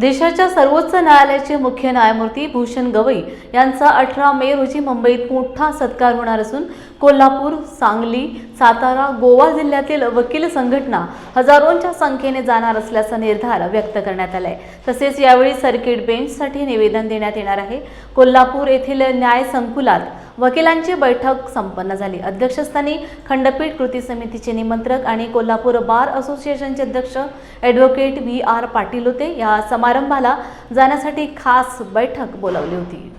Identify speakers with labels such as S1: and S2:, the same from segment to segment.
S1: देशाच्या सर्वोच्च न्यायालयाचे मुख्य न्यायमूर्ती भूषण गवई यांचा अठरा मे रोजी मुंबईत मोठा सत्कार होणार असून कोल्हापूर सांगली सातारा गोवा जिल्ह्यातील वकील संघटना हजारोंच्या संख्येने जाणार असल्याचा निर्धार व्यक्त करण्यात आलाय. तसेच यावेळी सर्किट बेंचसाठी निवेदन देण्यात येणार आहे. कोल्हापूर येथील न्याय संकुलात वकिलांची बैठक संपन्न झाली. अध्यक्षस्थानी खंडपीठ कृती समितीचे निमंत्रक आणि कोल्हापूर बार असोसिएशनचे अध्यक्ष ॲडव्होकेट व्ही आर पाटील होते या समारंभाला जाण्यासाठी खास बैठक बोलावली होती.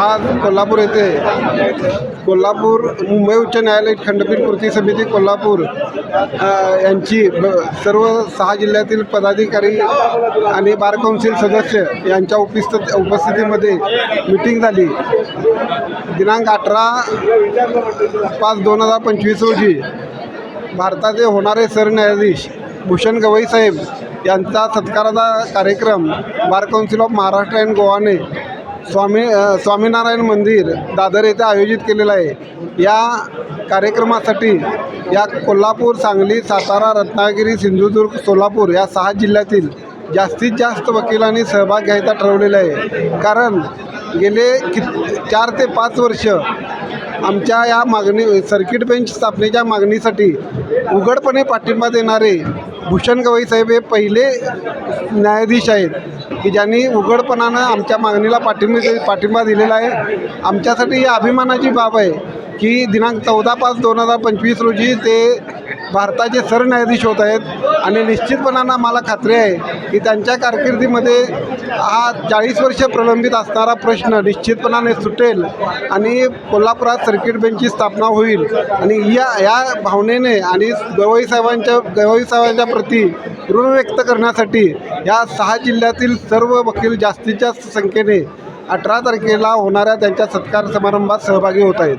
S2: आज कोल्हापूर येथे कोल्हापूर मुंबई उच्च न्यायालय खंडपीठ कृती समिती कोल्हापूर यांची ब- सर्व सहा जिल्ह्यातील पदाधिकारी आणि बार कौन्सिल सदस्य यांच्या उपस्थित उपस्थितीमध्ये मिटिंग झाली. दिनांक अठरा पाच दोन हजार पंचवीस रोजी भारताचे होणारे सरन्यायाधीश भूषण गवई साहेब यांचा सत्काराचा कार्यक्रम bar council of Maharashtra and गोवाने Swami Swaminarayan मंदिर दादर येथे आयोजित केलेलं आहे. या कार्यक्रमासाठी या कोल्हापूर सांगली सातारा रत्नागिरी सिंधुदुर्ग सोलापूर या सहा जिल्ह्यातील जास्तीत जास्त वकिलांनी सहभाग घ्यायचा ठरवलेला आहे. कारण गेले कि चार ते पाच वर्ष आमच्या या मागणी सर्किट बेंच स्थापनेच्या मागणीसाठी उघडपणे पाठिंबा देणारे भूषण गवई साहेब हे पहिले न्यायाधीश आहेत. की ज्यांनी उघडपणानं आमच्या मागणीला पाठिंबा पाठिंबा दिलेला आहे. आमच्यासाठी ही अभिमानाची बाब आहे की दिनांक चौदा पाच दोन हजार पंचवीस रोजी ते भारताचे सरन्यायाधीश होत आहेत आणि निश्चितपणानं मला खात्री आहे की त्यांच्या कारकिर्दीमध्ये हा चाळीस वर्ष प्रलंबित असणारा प्रश्न निश्चितपणाने सुटेल आणि कोल्हापुरात सर्किट बेंचची स्थापना होईल. आणि या या भावनेने आणि गवई साहेबांच्या गवई साहेबांच्या प्रती ऋण व्यक्त करण्यासाठी या सहा जिल्ह्यातील सर्व वकील जास्तीत जास्त संख्येने अठरा तारखेला होणाऱ्या त्यांच्या सत्कार समारंभात सहभागी होत आहेत.